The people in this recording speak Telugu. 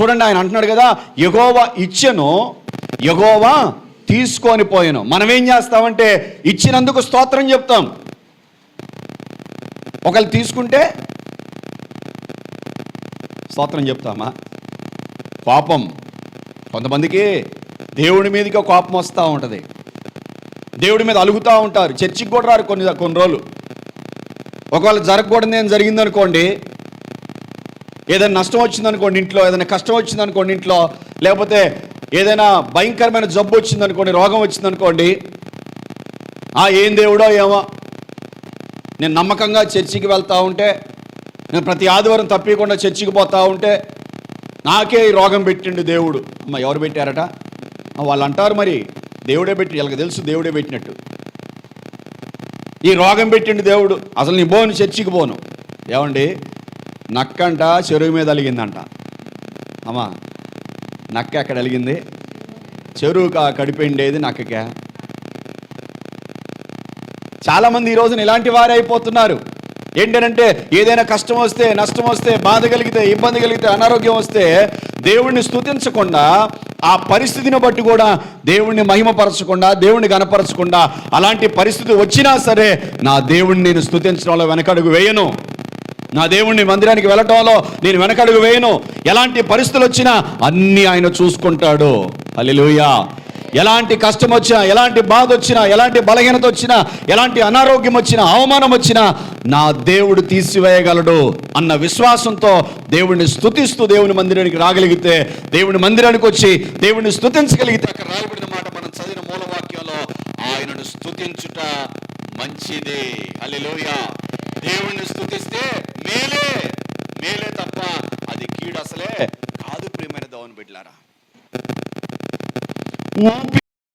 చూడండి ఆయన అంటున్నాడు కదా ఎగోవ ఇచ్చెను ఎగోవ తీసుకొని పోయాను. మనం ఏం చేస్తామంటే ఇచ్చినందుకు స్తోత్రం చెప్తాం. ఒకళ్ళు తీసుకుంటే స్తోత్రం చెప్తామా? కోపం. కొంతమందికి దేవుడి మీదకి కోపం వస్తూ ఉంటుంది. దేవుడి మీద అలుగుతూ ఉంటారు. చర్చికి కూడా రారు కొన్ని కొన్ని రోజులు. ఒకవేళ జరగకూడదు ఏం జరిగిందనుకోండి ఏదైనా నష్టం వచ్చిందనుకోండి ఇంట్లో ఏదైనా కష్టం వచ్చిందనుకోండి ఇంట్లో లేకపోతే ఏదైనా భయంకరమైన జబ్బు వచ్చిందనుకోండి రోగం వచ్చిందనుకోండి ఆ ఏం దేవుడో ఏమో. నేను నమ్మకంగా చర్చికి వెళ్తా ఉంటే నేను ప్రతి ఆదివారం తప్పకుండా చర్చికి పోతా ఉంటే నాకే ఈ రోగం పెట్టిండు దేవుడు. అమ్మ ఎవరు పెట్టారట? వాళ్ళు అంటారు మరి దేవుడే పెట్టి వీళ్ళకి తెలుసు దేవుడే పెట్టినట్టు. ఈ రోగం పెట్టిండు దేవుడు. అసలు నీ పోను చర్చికి పోను. ఏమండి? నక్కంట చెరువు మీద అలిగిందంట. అమ్మా నక్క ఎక్కడ అలిగింది? చెరువు కా కడిపిండేది నక్కకే. చాలామంది ఈ రోజున ఇలాంటి వారే అయిపోతున్నారు. ఏంటంటే ఏదైనా కష్టం వస్తే నష్టం వస్తే బాధ కలిగితే ఇబ్బంది కలిగితే అనారోగ్యం వస్తే దేవుణ్ణి స్తుతించకుండా ఆ పరిస్థితిని బట్టి కూడా దేవుణ్ణి మహిమపరచకుండా దేవుణ్ణి గనపరచకుండా అలాంటి పరిస్థితి వచ్చినా సరే నా దేవుణ్ణి నేను స్తుతించడంలో వెనకడుగు వేయను. నా దేవుణ్ణి మందిరానికి వెళ్ళటంలో నేను వెనకడుగు వేయను. ఎలాంటి పరిస్థితులు వచ్చినా అన్నీ ఆయన చూసుకుంటాడు. అల్లెలుయా ఎలాంటి కష్టం వచ్చినా ఎలాంటి బాధ వచ్చినా ఎలాంటి బలహీనత వచ్చినా ఎలాంటి అనారోగ్యం వచ్చినా అవమానం వచ్చినా నా దేవుడు తీసివేయగలడు అన్న విశ్వాసంతో దేవుడిని స్థుతిస్తూ దేవుని మందిరానికి రాగలిగితే దేవుని మందిరానికి వచ్చి దేవుడిని స్థుతించగలిగితే అక్కడ రాయబడిన మాట మనం చదివిన మూలవాక్యంలో ఆయనను స్థుతించుట మంచిది. అల్లెలుయా దేవుని కాదు ప్రియమైన దౌన్ బిడ్లారా ఊపి